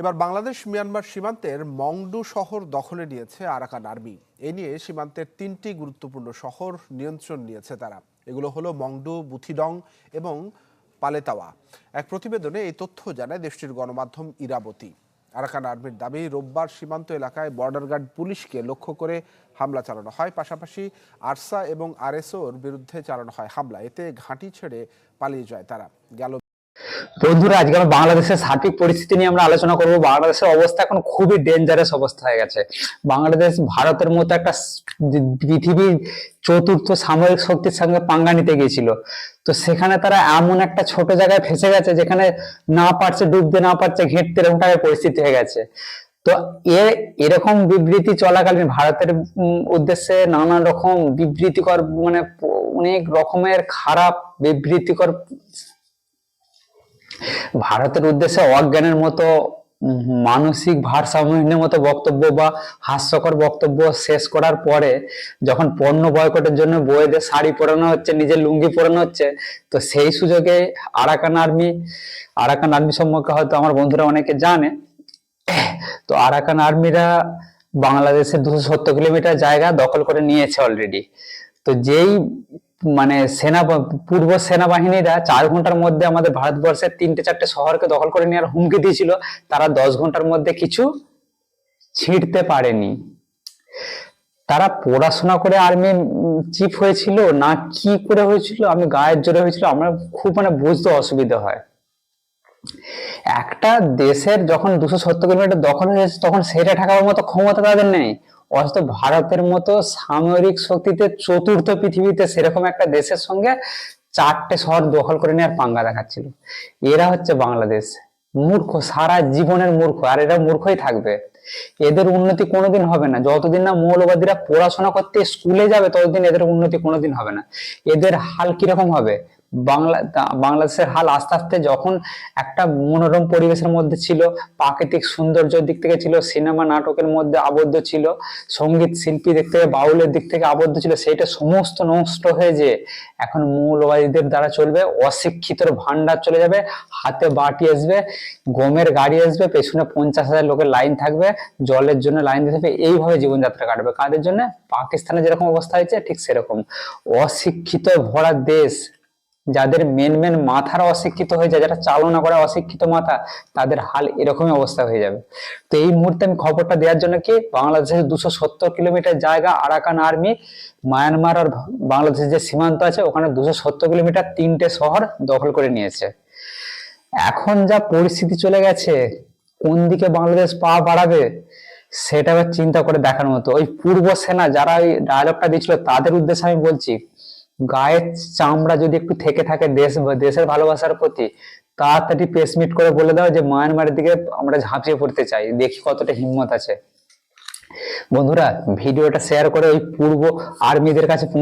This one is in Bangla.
এবার বাংলাদেশ মিয়ানমার সীমান্তের মংডু শহর দখলে নিয়েছে আরাকান আর্মি। এ নিয়ে সীমান্তের তিনটি গুরুত্বপূর্ণ শহর নিয়ন্ত্রণ নিয়েছে তারা। এগুলো হলো মংডু, বুথিডং এবং পালেতাওয়া। এক প্রতিবেদনে এই তথ্য জানায় দেশটির গণমাধ্যম ইরাবতী। আরাকান আর্মির দাবি, রোববার সীমান্ত এলাকায় বর্ডার গার্ড পুলিশকে লক্ষ্য করে হামলা চালানো হয়। পাশাপাশি আরসা এবং আরএসওর বিরুদ্ধে চালানো হয় হামলা। এতে ঘাঁটি ছেড়ে পালিয়ে যায় তারা। গেল বন্ধুরা, আজকে আমরা বাংলাদেশের সার্বিক পরিস্থিতি নিয়ে আমরা আলোচনা করব। বাংলাদেশের অবস্থা এখন খুবই ডেঞ্জারাস অবস্থা হয়ে গেছে। বাংলাদেশ ভারতের মতো একটা পৃথিবীর চতুর্থ সামরিক শক্তির সঙ্গে পাঙ্গা নিতে গিয়েছিল। তো সেখানে তারা এমন একটা ছোট জায়গায় ফেসে গেছে, যেখানে না পারছে, ডুবতে না পারছে, ঘেঁটতে এরকম টাইপের পরিস্থিতি হয়ে গেছে। তো এ এরকম বিবৃতি চলাকালীন ভারতের উদ্দেশ্যে নানা রকম বিবৃতিকর মানে অনেক রকমের খারাপ বিবৃতিকর ভারতের উদ্দেশ্যে অজ্ঞানের মতো মানসিক ভারসাম্যহীনের মতো বক্তব্য বা হাস্যকর বক্তব্য শেষ করার পরে যখন পণ্য বয়কটের জন্য বইয়েদের শাড়ি পরানো হচ্ছে, নিজের লুঙ্গি পরানো হচ্ছে, তো সেই সুযোগে আরাকান আর্মি আরাকান আর্মি সম্পর্কে হয়তো আমার বন্ধুরা অনেকে জানে, তো আরাকান আর্মিরা বাংলাদেশের দুশো সত্তর কিলোমিটার জায়গা দখল করে নিয়েছে অলরেডি তো যেই মানে সেনা পূর্ব সেনাবাহিনীরা চার ঘণ্টার মধ্যে আমাদের ভারতবর্ষের তিনটে চারটে শহরকে দখল করে নেওয়ার হুমকি দিয়েছিল। তারা দশ ঘণ্টার মধ্যে কিছু ছিঁড়তে পারেনি। তারা পড়াশোনা করে আর্মি চিফ হয়েছিল, না কি করে হয়েছিল, আমি গায়ের জোরে হয়েছিল, আমরা খুব মানে বুঝতে অসুবিধা হয়। একটা দেশের যখন দুশো সত্তর কিলোমিটার দখল হয়েছে, তখন সেটা ঠেকাবার মতো ক্ষমতা তাদের নেই। অথচ ভারতের মতো সামরিক শক্তিতে চতুর্থ পৃথিবীতে সেরকম একটা দেশের সঙ্গে চারটে শহর দখল করে নেওয়ার পাঙ্গা দেখাচ্ছিল। এরা হচ্ছে বাংলাদেশ। মূর্খ, সারা জীবনের মূর্খ, আর এরা মূর্খই থাকবে। এদের উন্নতি কোনোদিন হবে না। যতদিন না মৌলবাদীরা পড়াশোনা করতে স্কুলে যাবে, ততদিন এদের উন্নতি কোনোদিন হবে না। এদের হাল কীরকম হবে? বাংলা বাংলাদেশের হাল আস্তে আস্তে যখন একটা মনোরম পরিবেশের মধ্যে ছিল, প্রাকৃতিক সৌন্দর্যের দিক থেকে ছিল, সিনেমা নাটকের মধ্যে আবদ্ধ ছিল, সংগীত শিল্পী দিক থেকে, বাউলের দিক থেকে আবদ্ধ ছিল সেটা সমস্ত নষ্ট হয়ে যে এখন মৌলবাদীদের দ্বারা চলবে, অশিক্ষিতর ভান্ডার চলে যাবে, হাতে বাটি আসবে, গমের গাড়ি আসবে, পেছনে পঞ্চাশ হাজার লোকের লাইন থাকবে, জলের জন্য লাইন দিতে হবে এইভাবে জীবনযাত্রা কাটবে। কাদের জন্য? পাকিস্তানে যেরকম অবস্থা হয়েছে, ঠিক সেরকম। অশিক্ষিত ভরা দেশ যাদের মেন মেন মাথার অশিক্ষিত হয়ে যায়, যারা চালনা করে অশিক্ষিত মাথা, তাদের হাল এরকমই অবস্থা হয়ে যাবে। তো এই মুহূর্তে আমি খবরটা দেওয়ার জন্য কি, বাংলাদেশের দুশো সত্তর কিলোমিটার জায়গা আরাকান আর্মি, মায়ানমার আর বাংলাদেশের যে সীমান্ত আছে, ওখানে দুশো সত্তর কিলোমিটার তিনটে শহর দখল করে নিয়েছে। এখন যা পরিস্থিতি চলে গেছে, কোন দিকে বাংলাদেশ পা বাড়াবে, সেটা এবার চিন্তা করে দেখার মতো। ওই পূর্ব সেনা যারা ওই ডায়লগটা দিয়েছিল, তাদের উদ্দেশ্যে আমি বলছি গায়ের চামড়া যদি একটু থেকে থাকে দেশ, দেশের ভালোবাসার প্রতি, তাড়াতাড়ি প্রেস মিট করে বলে দাও যে মায়ানমারের দিকে আমরা ঝাঁপিয়ে পড়তে চাই। দেখি কতটা হিম্মত আছে। বন্ধুরা, ভিডিওটা শেয়ার করে ওই পূর্ব আর্মিদের কাছে পৌঁছে